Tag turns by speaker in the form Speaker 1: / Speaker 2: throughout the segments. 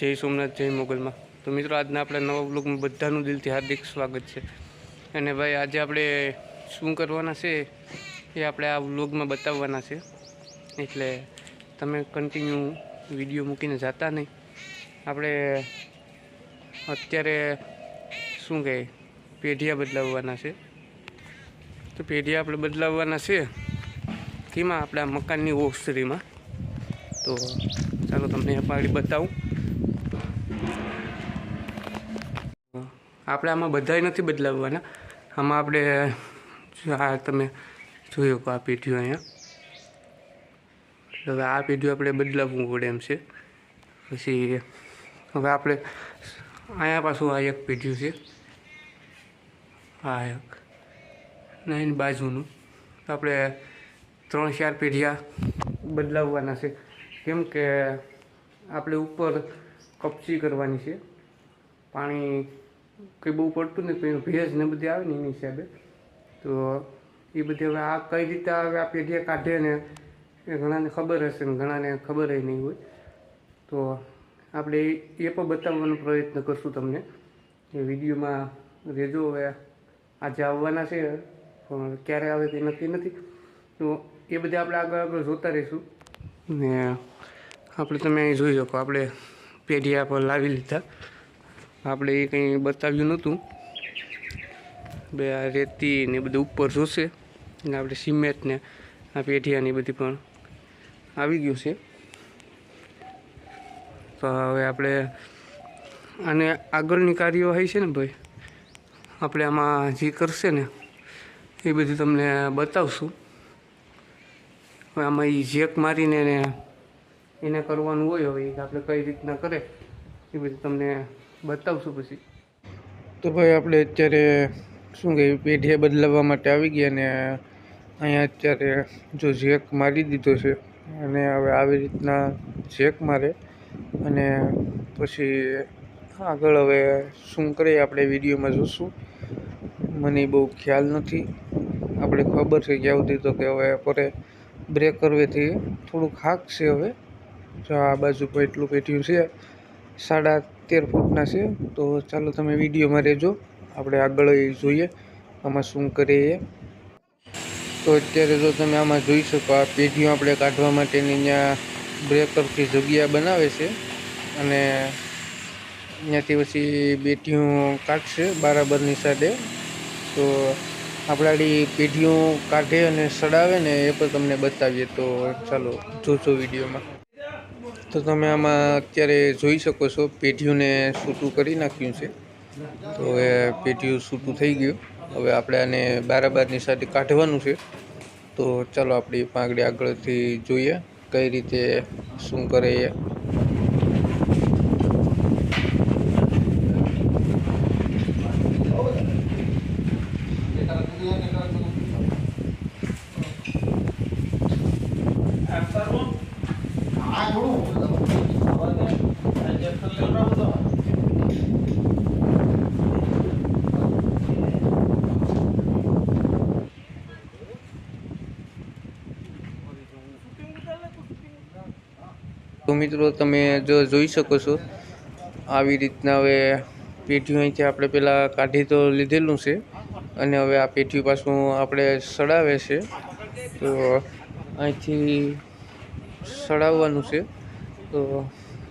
Speaker 1: જય સોમનાથ, જય મોગલમાં. તો મિત્રો, આજના આપણા નવા બ્લોગમાં બધાનું દિલથી હાર્દિક સ્વાગત છે. અને ભાઈ, આજે આપણે શું કરવાના છે એ આપણે આ બ્લોગમાં બતાવવાના છે. એટલે તમે કન્ટિન્યુ વીડિયો મૂકીને જતા નહીં. આપણે અત્યારે શું કહે, પેઢિયા બદલાવવાના છે. તો પેઢિયા આપણે બદલાવવાના છે કેમાં? આપણા મકાનની ઓસરીમાં. તો ચાલો તમને પાડી બતાવું. આપણે આમાં બધાય નથી બદલાવવાના. આમાં આપણે, આ તમે જોયો આ પેઢીઓ અહીંયા. હવે આ પેઢીઓ આપણે બદલાવવું પડે એમ છે. પછી હવે આપણે અહીંયા પાછું આ એક પેઢીયું છે. આ એક. ને બાજુનું. આપણે ત્રણ ચાર પેઢીયા બદલાવવાના છે. કેમ કે આપણે ઉપર કપચી કરવાની છે. પાણી કંઈ બહુ પડતું નથી, પણ ભેજ ને બધી આવે ને એની હિસાબે. તો એ બધી હવે આ કઈ રીતે હવે આ પેઢીયા કાઢે ને એ ઘણાને ખબર હશે ને ઘણાને ખબર નહીં હોય. તો આપણે એ એ પણ બતાવવાનો પ્રયત્ન કરશું તમને. એ વિડીયોમાં રેજો હવે. આજે આવવાના છે, પણ ક્યારે આવે તે નક્કી નથી. તો એ બધા આપણે આગળ આગળ જોતા રહીશું. ને આપણે તમે અહીં જોઈ શકો, આપણે પેઢીયા પર લાવી લીધા. આપણે એ કંઈ બતાવ્યું નહોતું. બે આ રેતી ને બધું ઉપર જોશે. ને આપણે સિમેન્ટ ને આ પેઢિયાની બધી પણ આવી ગયું છે. તો હવે આપણે આને આગળની કાર્યવાહી છે ને ભાઈ? આપણે આમાં જે કરશે ને એ બધું તમને બતાવશું. હવે આમાં એ જેક મારીને એને કરવાનું હોય, હવે એ આપણે કઈ રીતના કરે એ બધું તમને બતાવશું પછી. તો ભાઈ આપણે અત્યારે શું કહે, પેઢીએ બદલાવવા માટે આવી ગયા ને અહીંયા અત્યારે જો જેક મારી દીધો છે અને હવે આવી રીતના જેક મારે અને પછી આગળ હવે શું કરીએ આપણે વિડીયોમાં જોશું. મને બહુ ખ્યાલ નથી. આપણે ખબર છે ક્યાં સુધી તો કે હવે પરે બ્રેક કરવેથી થોડુંક હાક છે હવે. જો આ બાજુ એટલું પેટ્યું છે, સાડા તેર ફૂટના છે. તો ચાલો તમે વિડીયોમાં રહેજો. આપણે આગળ એ જોઈએ આમાં શું કરીએ. તો અત્યારે જો તમે આમાં જોઈ શકો, આ પેઢીઓ આપણે કાઢવા માટેની અહીંયા બ્રેકરથી જગ્યા બનાવે છે. અને અહીંયાથી પછી બેટીઓ કાઢશે બરાબરની સાથે તો આપણાડી પેઢીઓ કાઢે અને સડાવે ને એ પણ તમને બતાવીએ. તો ચાલો જોજો વિડીયોમાં. તો તમે આમાં અત્યારે જોઈ શકો છો, પેઢીઓને સૂટું કરી નાખ્યું છે. તો એ પેઢીઓ સૂટું થઈ ગયું. હવે આપણે આને બારાબારની સાથે કાઢવાનું છે. તો ચાલો આપણી પાંગડી આગળથી જોઈએ કઈ રીતે શું કરે એ. મિત્રો તમે જો જોઈ શકો છો, આવી રીતના હવે પેઠિયું અહીંથી આપણે પહેલાં કાઢી તો લીધેલું છે અને હવે આ પેઠિયું પાછું આપણે સડાવે છે. તો અહીંથી સડાવવાનું છે. તો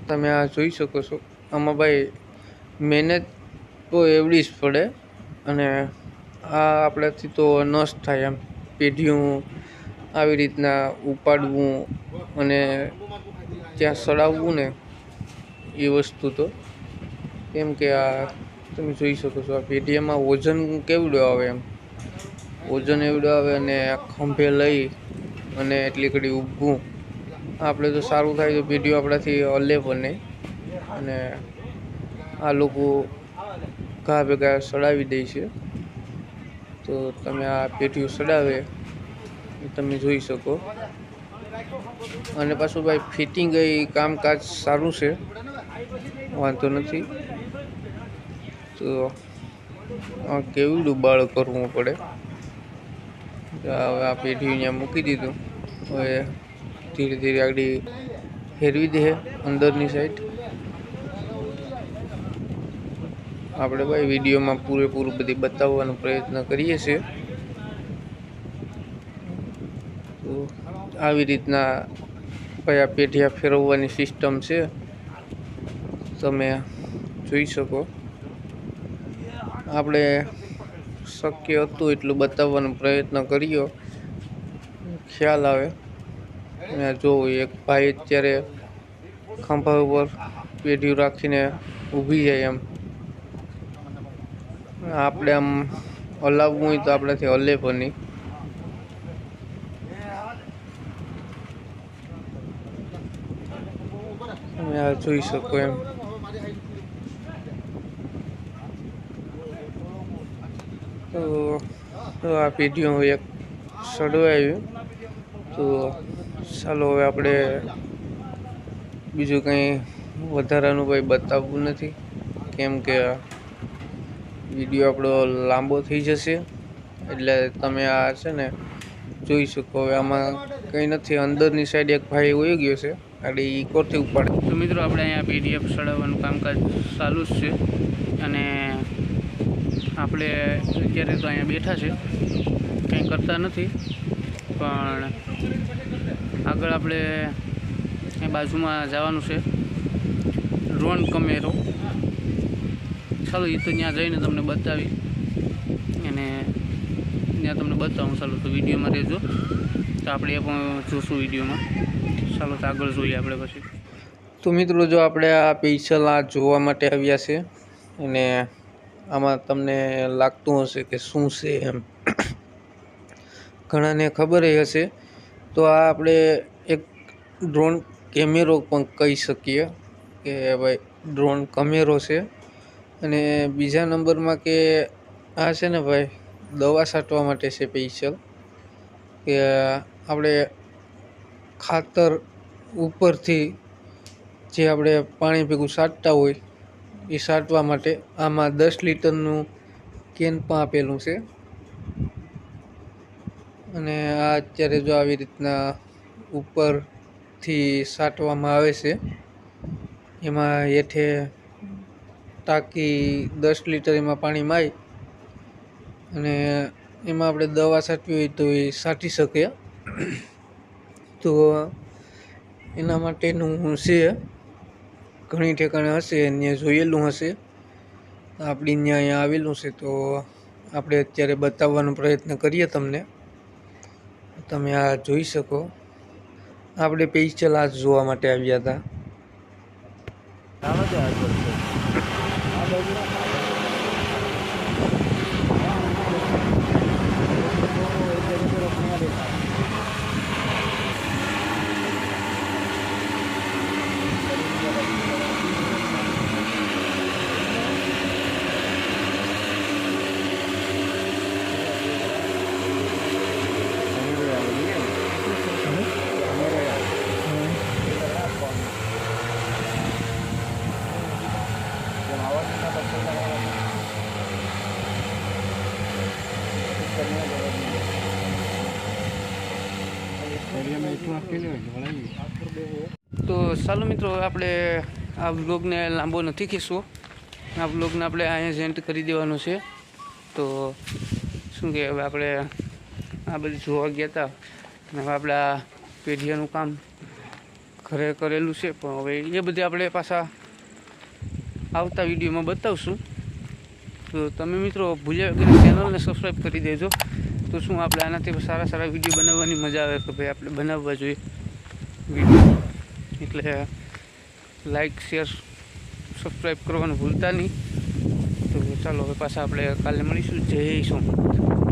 Speaker 1: તમે આ જોઈ શકો છો, આમાં ભાઈ મહેનત તો એવડી જ પડે અને આ આપણાથી તો નષ્ટ થાય એમ. પેઢીઓ આવી રીતના ઉપાડવું અને ત્યાં સડાવવું ને એ વસ્તુ તો. કેમ કે આ તમે જોઈ શકો છો, આ પેટીએમમાં વજન કેવડું આવે એમ. વજન એવડું આવે અને ખંભે લઈ અને એટલી ઘડી ઊભું. આપણે તો સારું થાય તો પેઢીઓ આપણાથી હલે પણ નહીં. અને આ લોકો ઘા ભેગા સડાવી દે છે. તો તમે આ પેઢીઓ સડાવે તમે જોઈ શકો. અને પાછું ભાઈ ફિટિંગ એ કામકાજ સારું છે. વાંધો નથી. તો આ કેવું બાળ કરવું પડે? હવે આ પેઢી અહીંયા મૂકી દીધું. હવે ધીરે ધીરે આગળ ફેરવી દે અંદરની સાઈડ આપણે ભાઈ વિડીયોમાં પૂરેપૂરું બધી બતાવવાનો પ્રયત્ન કરીએ છીએ તો આવી રીતના કયા પેઢિયા ફેરવવાની સિસ્ટમ છે, તમે જોઈ શકો. આપણે શક્ય હતું એટલું બતાવવાનો પ્રયત્ન કર્યો. ખ્યાલ આવે. જો એક ભાઈ અત્યારે ખંભા ઉપર પેઢીયું રાખીને ઊભી જાય એમ. આપણે આમ હલાવવું હોય તો આપણાથી હલે પણ નહીં તમે આ જોઈ શકો એમ. તો આ પેઢીઓ એક સડવાયું તો ચાલો હવે આપણે બીજું કંઈ વધારાનું કંઈ બતાવવું નથી. કેમ કે વીડિયો આપણો લાંબો થઈ જશે. એટલે તમે આ છે ને જોઈ શકો. હવે આમાં કંઈ નથી. અંદરની સાઈડ એક ભાઈ વહી ગયો છે. એટલે એ કોથી ઉપાડે
Speaker 2: મિત્રો, આપણે અહીંયા પીડીએફ ચડાવવાનું કામકાજ ચાલુ જ છે. અને આપણે અત્યારે તો અહીંયા બેઠા છે. કંઈ કરતા નથી. પણ આગળ આપણે એ બાજુમાં જવાનું છે. ડ્રોન કમેરો. ચાલો, એ તો ત્યાં જઈને તમને બતાવી. અને ત્યાં તમને બતાવું. ચાલો, તો વિડીયોમાં રહેજો. તો આપણે એ પણ જોશું વિડીયોમાં. ચાલો, તો આગળ જોઈએ આપણે પછી.
Speaker 1: તો મિત્રો જો આપણે આ પેશલ આ જોવા માટે આવ્યા છે, અને આમાં તમને લાગતું હશે કે શું છે એમ. ઘણાને ખબર હશે. તો આ આપણે એક ડ્રોન કેમેરો પણ કહી શકીએ કે ભાઈ ડ્રોન કમેરો છે. અને બીજા નંબરમાં કે આ છે ને ભાઈ દવા છાંટવા માટે છે સ્પેશિયલ કે આપણે ખાતર ઉપરથી જે આપણે પાણી ભેગું સાટતા હોય, એ છાંટવા માટે આમાં દસ લીટરનું કેન પણ આપેલું છે. અને આ અત્યારે જો આવી રીતના ઉપરથી સાટવામાં આવે છે, એમાં હેઠે ટાંકી દસ લીટર એમાં પાણી માય, અને એમાં આપણે દવા છાંટવી હોય તો એ સાટી શકીએ તો એના માટેનું છે. ઘણી ઠેકાણે હશે ત્યાં જોયેલું હશે. આપણી ત્યાં અહીંયા આવેલું છે, તો આપણે અત્યારે બતાવવાનો પ્રયત્ન કરીએ તમને. તમે આ જોઈ શકો. આપણે પેસ્ચલ આ જોવા માટે આવ્યા હતા.
Speaker 2: તો ચાલો મિત્રો, આપણે આ બ્લોગને લાંબો નથી ખેંચવો. આ બ્લોગને આપણે અહીંયા જેન્ટ કરી દેવાનો છે. તો શું કે, હવે આપણે આ બધું જોવા ગયા હતા અને હવે આપણે આ પેઢિયાનું કામ ઘરે કરેલું છે. પણ હવે એ બધી આપણે પાછા આવતા વિડીયોમાં બતાવશું. તો તમે મિત્રો ભૂલ્યા વગર ચેનલને સબસ્ક્રાઈબ કરી દેજો. તો શું આપણે આનાથી સારા સારા વીડિયો બનાવવાની મજા આવે કે ભાઈ આપણે બનાવવા જોઈએ વીડિયો? એટલે લાઈક શેર સબસ્ક્રાઈબ કરવાનું ભૂલતા નહીં. તો ચાલો હવે પાછા આપણે કાલે મળીશું. જય સોમનાથ.